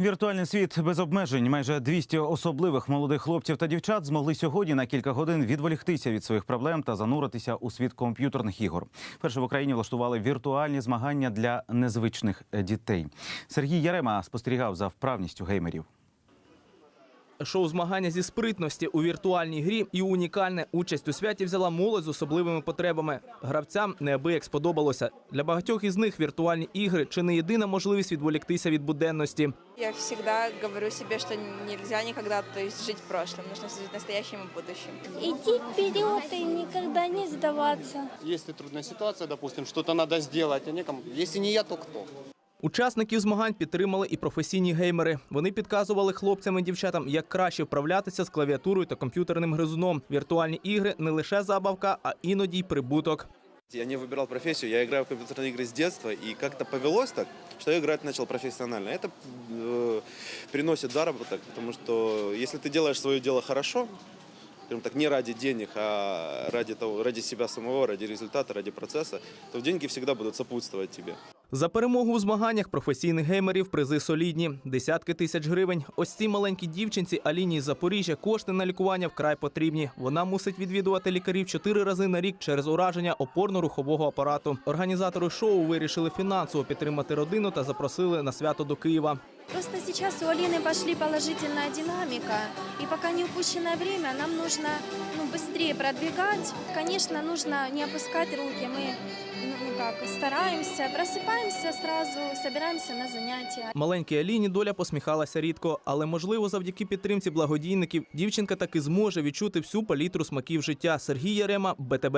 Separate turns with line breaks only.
Віртуальний світ без обмежень. Майже 200 особливих молодих хлопців та дівчат змогли сьогодні на кілька годин відволіктися від своїх проблем та зануритися у світ комп'ютерних ігор. Перше в Україні влаштували віртуальні змагання для незвичних дітей. Сергій Ярема спостерігав за вправністю геймерів.
Шоу змагання зі спритності у віртуальній грі і унікальне участь у святі взяла молодь з особливими потребами. Гравцям неабияк сподобалося. Для багатьох із них віртуальні ігри чи не єдина можливість відволіктися від буденності.
Я всегда говорю себе, что нельзя никогда то есть, жить прошлым, нужно жить настоящим и будущим.
Идти вперед и никогда не сдаваться.
Если трудная ситуация, допустим, что-то надо сделать, а некому. Если не я, то кто?
Учасників змагань підтримали і професійні геймери. Вони підказували хлопцям і дівчатам, як краще вправлятися з клавіатурою та комп'ютерним гризуном. Віртуальні ігри не лише забавка, а іноді й прибуток.
Я не выбирал профессию, я играю в компьютерные игры с детства, и как-то повелось так, что я играть начал профессионально. Это э, приносит заработок, потому что если ты делаешь свое дело хорошо, скажем так, не ради денег, а ради, того, ради себя самого, ради результата, ради процесса, то деньги всегда будут сопутствовать тебе.
За перемогу у змаганнях професійних геймерів призи солідні – десятки тисяч гривень. Ось цій маленькій дівчинці Аліні з Запоріжжя кошти на лікування вкрай потрібні. Вона мусить відвідувати лікарів чотири рази на рік через ураження опорно-рухового апарату. Організатори шоу вирішили фінансово підтримати родину та запросили на свято до Києва.
Просто сейчас у Алины пошли положительная динамика, и пока не упущенное время, нам нужно ну, быстрее продвигать. Конечно, нужно не опускать руки. Мы ну, ну как, стараемся, просыпаемся сразу, собираемся на занятия.
Маленькій Аліні доля посміхалася рідко, але можливо завдяки підтримці благодійників дівчинка таки зможе відчути всю палітру смаків життя. Сергій Ярема, БТБ.